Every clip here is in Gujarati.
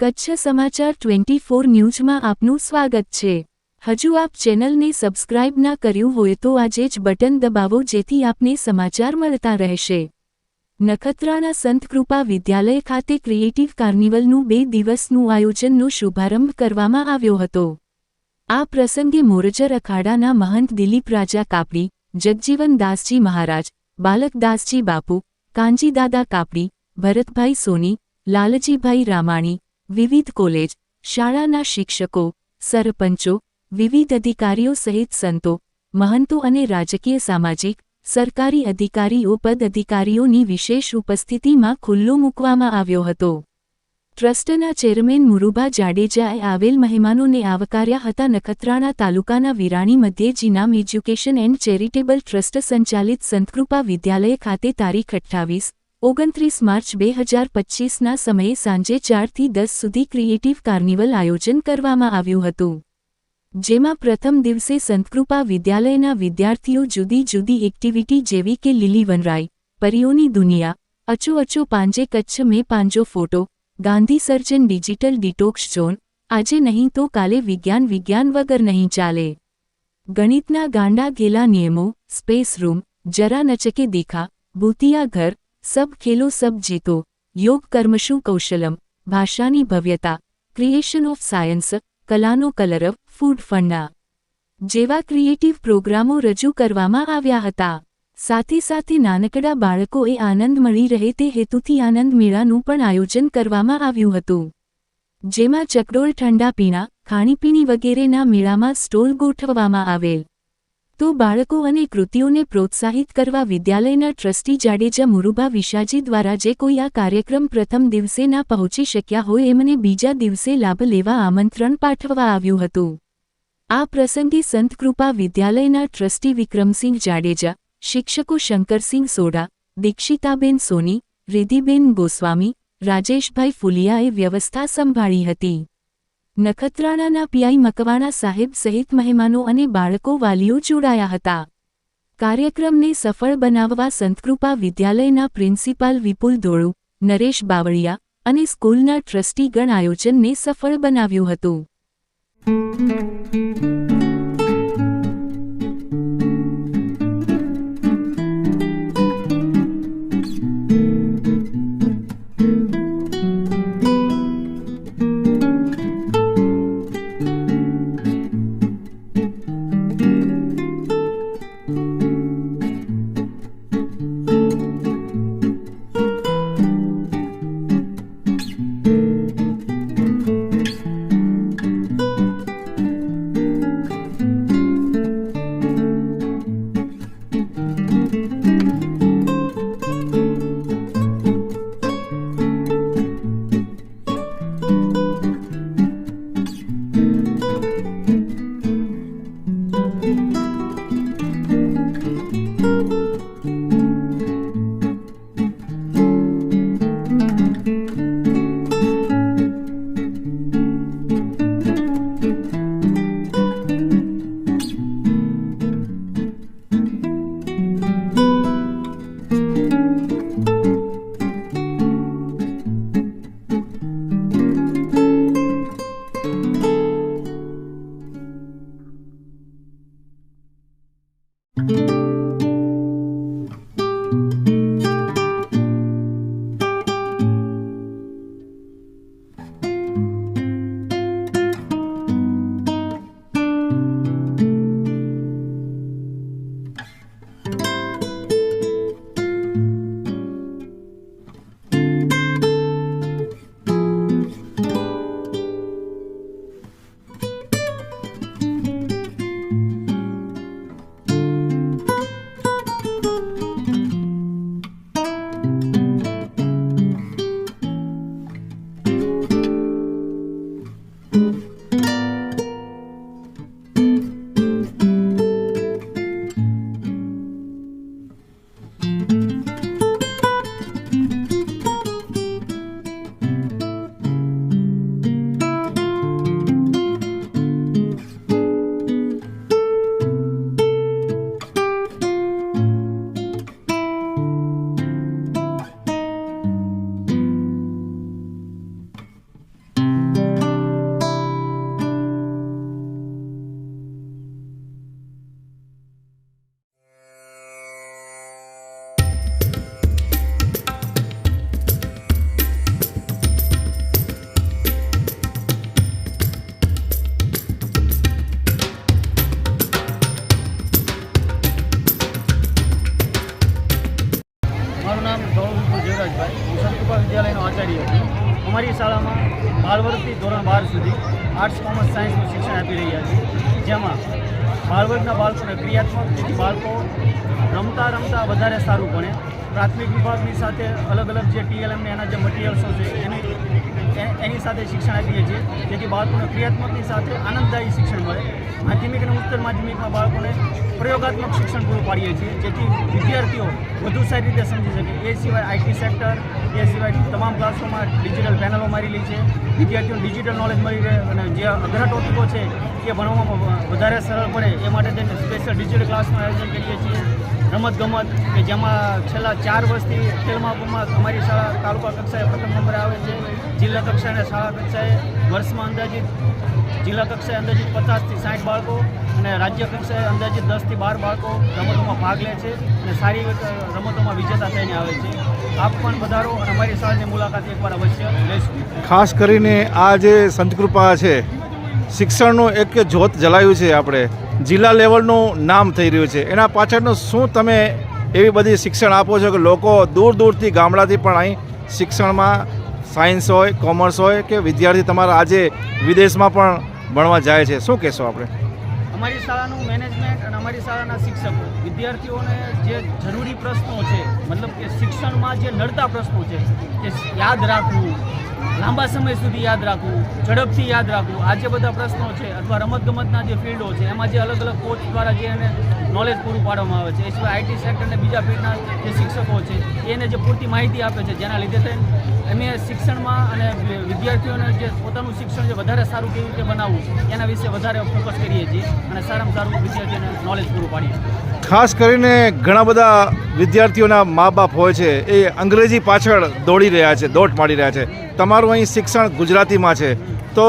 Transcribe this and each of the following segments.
કચ્છ સમાચાર ટ્વેન્ટી ફોર ન્યૂઝમાં આપનું સ્વાગત છે. હજુ આપ ચેનલને સબસ્ક્રાઇબ ના કર્યું હોય તો આજે જ બટન દબાવો જેથી આપને સમાચાર મળતા રહેશે. નખત્રાણા સંતકૃપા વિદ્યાલય ખાતે ક્રિએટિવ કાર્નિવલનું બે દિવસનું આયોજનનો શુભારંભ કરવામાં આવ્યો હતો. આ પ્રસંગે મોરજર અખાડાના મહંત દિલીપ રાજા કાપડી, જગજીવન દાસજી મહારાજ બાલકદાસજી બાપુ કાંજીદાદા કાપડી, ભરતભાઈ સોની, લાલજીભાઈ રામાણી વિવિધ કોલેજ, શાળાના શિક્ષકો, સરપંચો, વિવિધ અધિકારીઓ સહિત સંતો, મહંતો અને રાજકીય સામાજિક, સરકારી અધિકારીઓ, પદ અધિકારીઓની વિશેષ ઉપસ્થિતિમાં ખુલ્લો મૂકવામાં આવ્યો હતો. ટ્રસ્ટના ચેરમેન મુરુભા જાડેજાએ આવેલ મહેમાનોને આવકાર્યા હતા. નખત્રાણા તાલુકાના વિરાણી મધ્યે Jinam education and charitable trust સંચાલિત સંતકૃપા વિદ્યાલય ખાતે તારીખ અઠ્ઠાવીસ ઓગણત્રીસ માર્ચ બે હજાર પચ્ચીસના સમયે સાંજે ચારથી દસ સુધી ક્રિએટિવ કાર્નિવલ આયોજન કરવામાં આવ્યું હતું. જેમાં પ્રથમ દિવસે સંતકૃપા વિદ્યાલયના વિદ્યાર્થીઓ જુદી જુદી એક્ટિવિટી જેવી કે લીલી વનરાઈ, પરીઓની દુનિયા, અચો અચો પાંજે કચ્છ મેં પાંજો ફોટો, ગાંધી સર્જન ડિજિટલ ડિટોક્સ ઝોન, આજે નહીં તો કાલે વિજ્ઞાન વિજ્ઞાન વગર નહીં ચાલે. ગણિતના ગાંડા ગેલા નિયમો, સ્પેસ રૂમ, જરા નચકે દેખા, ભૂતિયા ઘર સબ ખેલો સબ જીતો. યોગ કર્મશુ કૌશલમ? ભાષાની ભવ્યતા. ક્રિએશન ઓફ સાયન્સ કલાનો કલરવ ફૂડ ફંડા જેવા ક્રિએટિવ પ્રોગ્રામો રજૂ કરવામાં આવ્યા હતા. સાથે સાથે નાનકડા બાળકોએ આનંદ મળી રહે તે હેતુથી આનંદ મેળાનું પણ આયોજન કરવામાં આવ્યું હતું. જેમાં ચકડોળ ઠંડા પીણા, ખાણીપીણી વગેરેના મેળામાં સ્ટોલ ગોઠવવામાં આવેલ. તો બાળકો અને કૃતિઓને પ્રોત્સાહિત કરવા વિદ્યાલયના ટ્રસ્ટી જાડેજા મુરુભા વિશાજી દ્વારા જે કોઈ આ કાર્યક્રમ પ્રથમ દિવસે ના પહોંચી શક્યા હોય એમને બીજા દિવસે લાભ લેવા આમંત્રણ પાઠવવા આવ્યું હતું. આ પ્રસંગે સંતકૃપા વિદ્યાલયના ટ્રસ્ટી વિક્રમસિંહ જાડેજા, શિક્ષકો શંકરસિંહ સોડા દીક્ષિતાબેન સોની, રિધિબેન ગોસ્વામી, રાજેશભાઈ ફુલિયાએ વ્યવસ્થા સંભાળી હતી. નખત્રાણાના પીઆઈ મકવાણા સાહેબ સહિત મહેમાનો અને બાળકો વાલીઓ જોડાયા હતા. કાર્યક્રમને સફળ બનાવવા સંતકૃપા વિદ્યાલયના પ્રિન્સિપાલ વિપુલ ધોળુ, નરેશ બાવળિયા અને સ્કૂલના ટ્રસ્ટીગણ આયોજનને સફળ બનાવ્યું હતું. આર્ટ્સ કોમર્સ સાયન્સનું શિક્ષણ આપી રહ્યા છીએ જેમાં બાળવર્ગના બાળકોને ક્રિયાત્મક જેથી બાળકો રમતા રમતા વધારે સારું ભણે. પ્રાથમિક વિભાગની સાથે અલગ અલગ જે ટીએલએમને એના જે મટીરિયલ્સો છે, એની એની સાથે શિક્ષણ આપીએ છીએ, જેથી બાળકોને ક્રિયાત્મકની સાથે આનંદદાયી શિક્ષણ મળે. માધ્યમિક અને ઉત્તર માધ્યમિકમાં બાળકોને પ્રયોગાત્મક શિક્ષણ પૂરું પાડીએ છીએ, જેથી વિદ્યાર્થીઓ વધુ સારી રીતે સમજી શકે. એ સિવાય આઈટી સેક્ટર, એ સિવાય તમામ ક્લાસોમાં ડિજિટલ પેનલો મારેલી છે. વિદ્યાર્થીઓને ડિજિટલ નોલેજ મળી રહે અને જે અઘરા ટોપિકો છે, એ ભણવામાં વધારે સરળ પડે, એ માટે તેને સ્પેશિયલ ડિજિટલ ક્લાસનું આયોજન કરીએ છીએ. રમતગમત કે જેમાં છેલ્લા ચાર વર્ષથી ખેલ મહાકુંભમાં અમારી શાળા તાલુકા કક્ષાએ પ્રથમ નંબરે આવે છે. જિલ્લા કક્ષાએ અને શાળા કક્ષાએ વર્ષમાં અંદાજિત જિલ્લા કક્ષાએ અંદાજિત પચાસથી સાઠ બાળકો અને રાજ્ય કક્ષાએ અંદાજિત દસથી બાર બાળકો રમતોમાં ભાગ લે છે અને સારી રમતોમાં વિજેતા થઈને આવે છે. આપ પણ વધારો અને અમારી શાળાની મુલાકાત એકવાર અવશ્ય લેશું ખાસ કરીને આ જે સંતકૃપા છે, શિક્ષણનું એક જ્યોત જલાયું છે આપણે. જિલ્લા લેવલનું નામ થઈ રહ્યું છે. એના પાછળનું શું તમે એવી બધી શિક્ષણ આપો છો કે લોકો દૂર દૂરથી ગામડાથી પણ અહીં શિક્ષણમાં સાયન્સ હોય, કોમર્સ હોય કે વિદ્યાર્થી તમારા આજે વિદેશમાં પણ ભણવા જાય છે? શું કહેશો આપણે? અમારી શાળાનું મેનેજમેન્ટ અને અમારી શાળાના શિક્ષકો, વિદ્યાર્થીઓને જે જરૂરી પ્રશ્નો છે, મતલબ કે શિક્ષણમાં જે નડતા પ્રશ્નો છે તે યાદ રાખવું લાંબા સમય સુધી યાદ રાખવું, ઝડપથી યાદ રાખવું. આ જે બધા પ્રશ્નો છે અથવા રમતગમતના જે ફિલ્ડો છે, એમાં જે અલગ અલગ કોચ દ્વારા જે એને નોલેજ પૂરું પાડવામાં આવે છે. એ સિવાય આઈટી સેક્ટર અને બીજા ફિલ્ડના જે શિક્ષકો છે, એને જે પૂરતી માહિતી આપે છે, જેના લીધે થઈને અમે શિક્ષણમાં અને વિદ્યાર્થીઓને જે પોતાનું શિક્ષણ જે વધારે સારું કેવી રીતે બનાવવું એના વિશે વધારે ફોકસ કરીએ છીએ અને સારામાં સારું વિદ્યાર્થીઓને નોલેજ પૂરું પાડીએ ખાસ કરીને ઘણા બધા વિદ્યાર્થીઓના મા બાપ હોય છે એ અંગ્રેજી પાછળ દોડી રહ્યા છે દોટ મારી રહ્યા છે. તમારું અહીં શિક્ષણ ગુજરાતીમાં છે. તો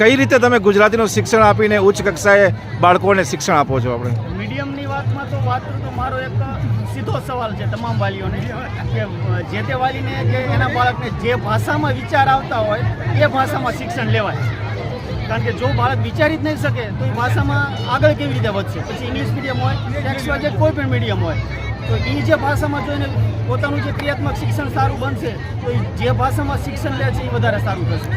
કઈ રીતે તમે ગુજરાતીનું શિક્ષણ આપીને ઉચ્ચ કક્ષાએ બાળકોને શિક્ષણ આપો છો આપણે? મીડિયમની વાતમાં તો વાત તો મારો એક સીધો સવાલ છે તમામ વાલીઓને. કે જે તે વાલીને કે એના બાળકને જે ભાષામાં વિચાર આવતા હોય, એ ભાષામાં શિક્ષણ લેવાય કારણ કે જો બાળક વિચારી જ નહીં શકે, તો એ ભાષામાં આગળ કેવી રીતે વધશે? પછી ઇંગ્લિશ મીડિયમ હોય એક્સ વાય કોઈ પણ મીડિયમ હોય. તો એ જે ભાષામાં જો એને પોતાનું જે ક્રિયાત્મક શિક્ષણ સારું બનશે, તો એ જે ભાષામાં શિક્ષણ લે છે, એ વધારે સારું થશે.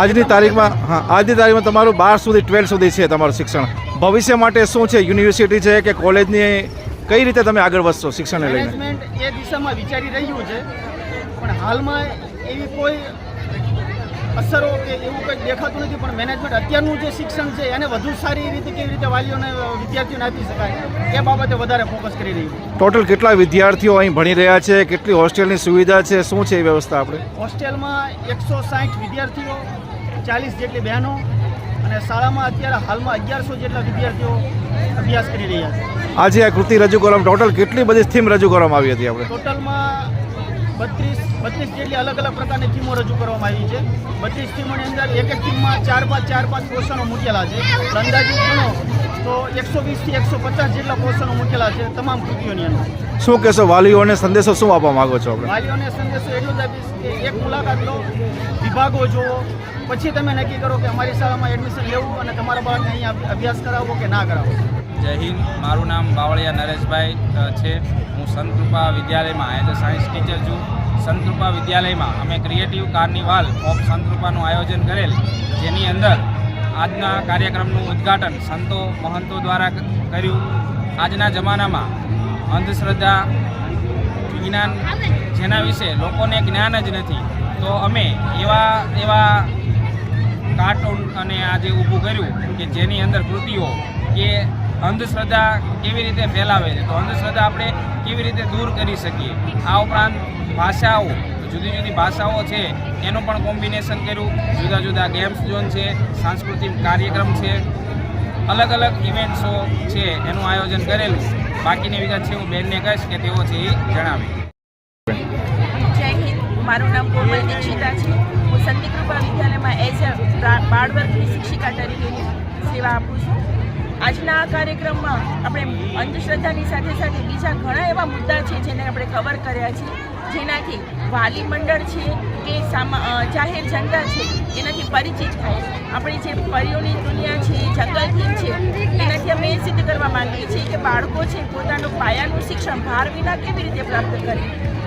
આજની તારીખમાં, હા, આજની તારીખમાં તમારું બાર સુધી, ટ્વેલ્થ સુધી છે તમારું શિક્ષણ. ભવિષ્ય માટે શું છે? યુનિવર્સિટી છે કે કોલેજની કઈ રીતે તમે આગળ વધશો શિક્ષણને લઈને? એ દિશામાં વિચારી રહ્યું છે પણ હાલમાં એવી કોઈ અસરો કે એવું કંઈ દેખાતું નથી પણ મેનેજમેન્ટ અત્યારનું જે શિક્ષણ છે એને વધુ સારી રીતે કેવી રીતે વાલીઓને વિદ્યાર્થીઓને આપી શકાય એ બાબતે વધારે ફોકસ કરી રહ્યું ટોટલ કેટલા વિદ્યાર્થીઓ અહીં ભણી રહ્યા છે કેટલી હોસ્ટેલની સુવિધા છે શું છે એ વ્યવસ્થા આપણે? હોસ્ટેલમાં એકસો સાઠ વિદ્યાર્થીઓ ચાલીસ જેટલી બહેનો અને શાળામાં અત્યારે હાલમાં અગિયારસો જેટલા વિદ્યાર્થીઓ અભ્યાસ કરી રહ્યા છે. આજે આ કૃતિ રજૂ કરવામાં ટોટલ કેટલી બધી થીમ રજૂ કરવામાં આવી હતી આપણે? ટોટલમાં બત્રીસ બત્રીસ જેટલી અલગ અલગ પ્રકારની થીમો રજૂ કરવામાં આવી છે. બત્રીસ થીમોની અંદર એક એક થીમમાં ચાર પાંચ ચાર પાંચ પોષણો મૂકેલા છે. અંદાજિત ગણો તો એકસો વીસથી એકસો પચાસ જેટલા પોષણો મૂકેલા છે તમામ કૃતિઓની અંદર. શું કહેશો વાલીઓને સંદેશો શું આપવા માંગો છો આપણે? વાલીઓને સંદેશો એટલો જ આપીશ કે એક મુલાકાત લો વિભાગો જુઓ પછી તમે નક્કી કરો કે અમારી શાળામાં એડમિશન લેવું અને તમારા બાળકને અહીંયા અભ્યાસ કરાવવો કે ના કરાવવો જય હિન્દ, મારું નામ બાવળિયા નરેશભાઈ છે. હું સંતકૃપા વિદ્યાલયમાં એઝ અ સાયન્સ ટીચર છું. સંતકૃપા વિદ્યાલયમાં અમે ક્રિએટિવ કાર્નિવાલ ઓફ સંતકૃપાનું આયોજન કરેલ, જેની અંદર આજના કાર્યક્રમનું ઉદ્ઘાટન સંતો મહંતો દ્વારા કર્યું. આજના જમાનામાં અંધશ્રદ્ધા, વિજ્ઞાન જેના વિશે લોકોને જ્ઞાન જ નથી. તો અમે એવા એવા કાર્ટૂન અને આજે ઊભું કર્યું કે જેની અંદર કૃતિઓ કે અંધશ્રદ્ધા કેવી રીતે ફેલાવે છે, તો અંધશ્રદ્ધા આપણે કેવી રીતે દૂર કરી શકીએ? આ ઉપરાંત ભાષાઓ જુદી જુદી ભાષાઓ છે, એનું પણ કોમ્બિનેશન કર્યું. જુદા જુદા ગેમ્સ ઝોન છે, સાંસ્કૃતિક કાર્યક્રમ છે, અલગ અલગ ઇવેન્ટ્સો છે, એનું આયોજન કરેલું. બાકીની વિગત છે, હું બેનને કહીશ કે તેઓ છે એ જણાવે. જય હિન્દ. મારું નામ કોમલ દીક્ષિતા છે. સંતિકૃપા વિદ્યાલયમાં એઝ અ બાળવર્ગની શિક્ષિકા તરીકેની સેવા આપું છું. આજના આ કાર્યક્રમમાં આપણે અંધશ્રદ્ધાની સાથે સાથે બીજા ઘણા એવા મુદ્દા છે જેને આપણે કવર કર્યા છે. જેનાથી વાલી મંડળ છે કે જાહેર જનતા છે, એનાથી પરિચિત થાય. આપણી જે પરીઓની દુનિયા છે જંગલથી છે. એનાથી અમે સિદ્ધ કરવા માંગીએ છીએ કે બાળકો છે, પોતાનું પાયાનું શિક્ષણ ભાર વિના કેવી રીતે પ્રાપ્ત કરે?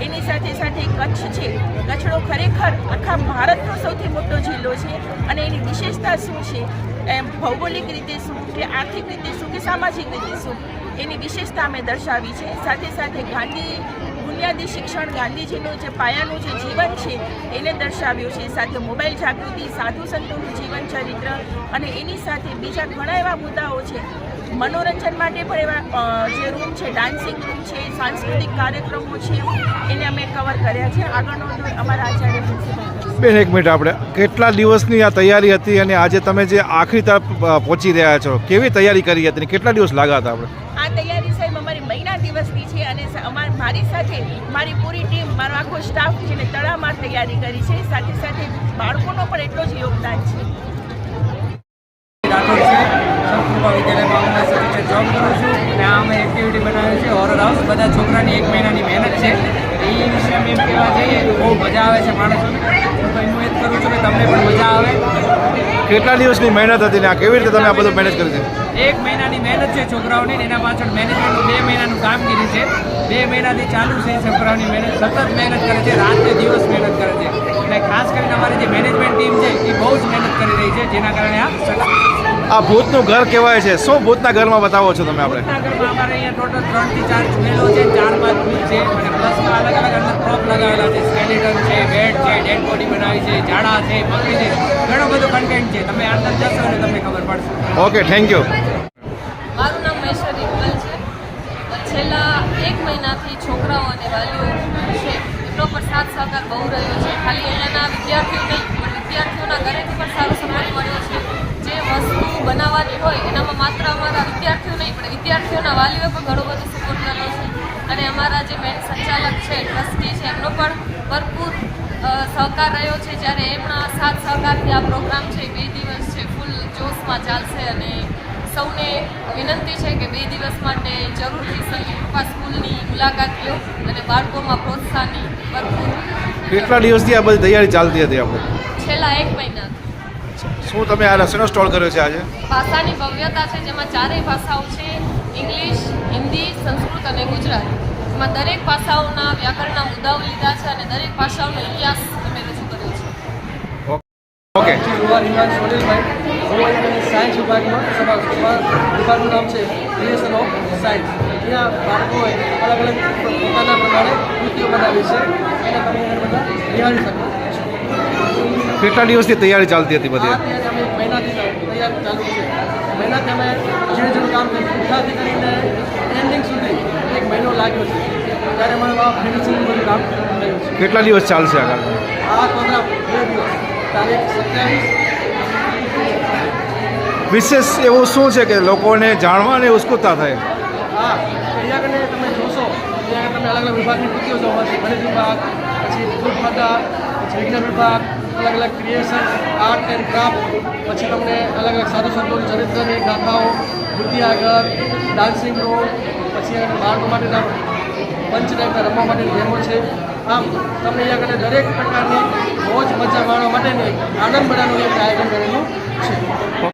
એની સાથે સાથે કચ્છ છે, કચ્છનો ખરેખર આખા ભારતનો સૌથી મોટો જિલ્લો છે અને એની વિશેષતા શું છે? એમ ભૌગોલિક રીતે શું કે આર્થિક રીતે શું કે સામાજિક રીતે શું? એની વિશેષતા અમે દર્શાવી છે. સાથે સાથે ગાંધી બુનિયાદી શિક્ષણ ગાંધીજીનું જે પાયાનું જે જીવન છે, એને દર્શાવ્યું છે. સાથે મોબાઈલ જાગૃતિ, સાધુ સંતોનું જીવન ચરિત્ર અને એની સાથે બીજા ઘણા એવા મુદ્દાઓ છે. મનોરંજન માટે પણ એવા જે રૂમ છે ડાન્સિંગ રૂમ છે, સાંસ્કૃતિક કાર્યક્રમો છે, એને અમે કવર કર્યા છે. આગળનો અમારા આચાર્ય પ્રિન્સિપલ બેન, એક મિનિટ આપણે. કેટલા દિવસની આ તૈયારી હતી અને આજે તમે જે આખરી તરફ પહોંચી રહ્યા છો? કેવી તૈયારી કરી હતી કેટલા દિવસ લાગ્યા હતા આપણે? મારી સાથે મારી પૂરી ટીમ મારો આખો સ્ટાફ જેને તળાવમાં તૈયારી કરી છે સાથે સાથે બાળકોનો પણ એટલો જ યોગદાન છે. જોબ કરું છું. અને આ અમે એક્ટિવિટી બનાવી છે હોરર હાઉસ બધા છોકરાની એક મહિનાની મહેનત છે. એ વિશે અમે એમ કહેવા જઈએ તો બહુ મજા આવે છે માણસોને. હું તો એનું એ જ કરું છું કે તમને પણ મજા આવે. કેટલા દિવસની મહેનત હતી ને આ કેવી રીતે તમે આ બધું મેનેજ કર્યું છે એક મહિનાની મહેનત છે છોકરાઓની એના પાછળ મેનેજમેન્ટ બે મહિનાનું કામગીરી છે. બે મહિનાથી ચાલુ છે છોકરાઓની મહેનત, સતત મહેનત કરે છે રાત્રે દિવસ મહેનત કરે છે. અને ખાસ કરીને અમારી જે મેનેજમેન્ટ ટીમ છે એ બહુ જ મહેનત કરી રહી છે, જેના કારણે આ સક્સેસ આ ભૂતનું ઘર કહેવાય છે. શું ભૂતના ઘરમાં બતાવો છો તમે આપણે? અમારે અહીંયા ટોટલ ત્રણથી ચાર ચૂડેલો છે ચાર પાંચ ભૂત છે અને પ્લસમાં અલગ અલગ અંદર પ્રોપ લગાવેલા છે. સ્કેલેટન છે બેડ છે ડેડ બોડી બનાવી છે ઝાડા છે મકડી છે. ઘણો બધો કન્ટેન્ટ છે. તમે અંદર જશો એટલે તમને ખબર પડશે. ઓકે થેન્ક યુ મારું નામ મહેશ્વરી ઇકબલ છે. છેલ્લા એક મહિનાથી છોકરાઓ અને વાલીઓ છે. એમનો પણ સાથ સહકાર બહુ રહ્યો છે. ખાલી અહીંયાના વિદ્યાર્થીઓ નહીં પણ વિદ્યાર્થીઓના ઘરેથી પણ સારો સપોર્ટ મળ્યો છે. બનાવવાની હોય એનામાં માત્ર અમારા વિદ્યાર્થીઓ નહીં પણ વિદ્યાર્થીઓના વાલીઓએ પણ ઘણો બધો સપોર્ટ કર્યો છે. અને અમારા જે મેન સંચાલક છે ટ્રસ્ટી છે એમનો પણ ભરપૂર સહકાર રહ્યો છે. જ્યારે એમના સાથ સહકારથી આ પ્રોગ્રામ છે બે દિવસ છે ફૂલ જોશમાં ચાલશે અને સૌને વિનંતી છે કે બે દિવસ માટે જરૂરથી કૃપા સ્કૂલની મુલાકાત લો અને બાળકોમાં પ્રોત્સાહનની ભરપૂર કેટલા દિવસથી આ બધી તૈયારી ચાલતી હતી આપણે છેલ્લા એક મહિના. શું તમે આ રસોઈનો સ્ટોલ કર્યો છે આજે? ભાષાની ભવ્યતા છે જેમાં ચારેય ભાષાઓ છે ઇંગ્લિશ હિન્દી સંસ્કૃત અને ગુજરાતી. એમાં દરેક ભાષાઓના વ્યાકરણના મુદ્દાઓ લીધા છે અને દરેક ભાષાઓનો ઇતિહાસ અમે રજૂ કર્યો છે. ઓકે. સાયન્સ વિભાગમાં વિભાગનું નામ છે ક્રિએશન ઓફ સાયન્સ. ત્યાં બાળકોએ અલગ અલગ પોતાના પ્રમાણે કૃતિઓ બનાવી છે. અને તમે બધા નિહાળી શકો. છો કેટલા દિવસથી તૈયારી ચાલતી હતી બધી? કેટલા દિવસ ચાલશે આગળ? વિશેષ એવું શું છે કે લોકોને જાણવાની ઉત્સુકતા થાય? હા તમે જોશો તમે અલગ અલગ વિભાગની કૃતિઓ જોવા મળશે. ગણિત વિભાગ પછી પદાર્થ પછી વિજ્ઞાન વિભાગ અલગ અલગ ક્રિએશન આર્ટ એન્ડ ક્રાફ્ટ પછી તમને અલગ અલગ સાધુ સંતોની ચરિત્રની ગાથાઓ બુદ્ધિઆગર ડાન્સિંગ રોડ પછી બાળકો માટેના પંચ ટાઈપના રમવા માટેની ગેમો છે. આમ, તમને અહીંયા આગળ દરેક પ્રકારની મોજ મજા માણવા માટેની આનંદ બનાવવાનું એક આયોજન કરેલું